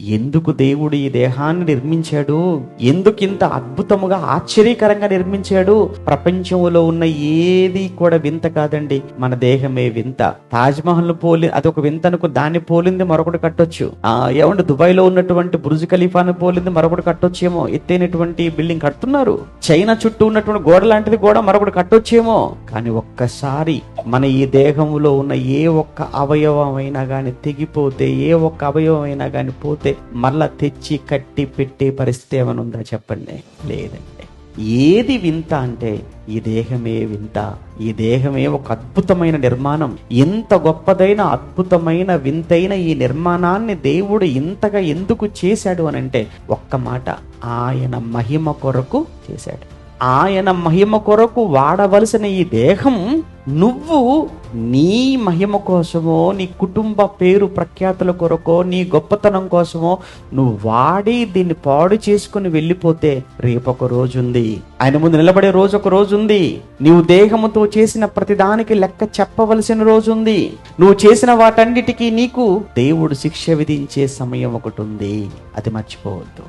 ఎందుకు దేవుడు ఈ దేహాన్ని నిర్మించాడు? ఎందుకు ఇంత అద్భుతముగా ఆశ్చర్యకరంగా నిర్మించాడు? ప్రపంచంలో ఉన్న ఏది కూడా వింత కాదండి. మన దేహమే వింత. తాజ్ మహల్ పోలి అదొక వింత దాన్ని పోలింది మరొకటి కట్టొచ్చు. ఆ ఏమంటే దుబాయ్లో ఉన్నటువంటి బుర్జ్ ఖలీఫాను పోలింది మరొకటి కట్టొచ్చేమో? ఎత్తైనటువంటి బిల్డింగ్ కడుతున్నారు. చైనా చుట్టూ ఉన్నటువంటి గోడ లాంటిది కూడా మరొకటి కట్టొచ్చేమో? కానీ ఒక్కసారి మన ఈ దేహంలో ఉన్న ఏ ఒక్క అవయవం అయినా కానీ తెగిపోతే ఏ ఒక్క అవయవం అయినా కానీ పోతే మళ్ళా తెచ్చి కట్టి పెట్టే పరిస్థితి ఏమైనా ఉందా చెప్పండి? లేదండి. ఏది వింత అంటే ఈ దేహమే వింత. ఈ దేహమే ఒక అద్భుతమైన నిర్మాణం. ఎంత గొప్పదైన అద్భుతమైన వింతైన ఈ నిర్మాణాన్ని దేవుడు ఇంతగా ఎందుకు చేశాడు అని అంటే ఒక్క మాట ఆయన మహిమ కొరకు చేశాడు. ఆయన మహిమ కొరకు వాడవలసిన ఈ దేహం నువ్వు నీ మహిమ కోసమో నీ కుటుంబ పేరు ప్రఖ్యాతుల కొరకో నీ గొప్పతనం కోసమో నువ్వు వాడి దీన్ని పాడు చేసుకుని వెళ్ళిపోతే రేపొక రోజు ఉంది ఆయన ముందు నిలబడే రోజు ఒక రోజు ఉంది నీవు దేహముతో చేసిన ప్రతిదానికి లెక్క చెప్పవలసిన రోజు ఉంది నువ్వు చేసిన వాటన్నిటికీ నీకు దేవుడు శిక్ష విధించే సమయం ఒకటి ఉంది. అది మర్చిపోవద్దు.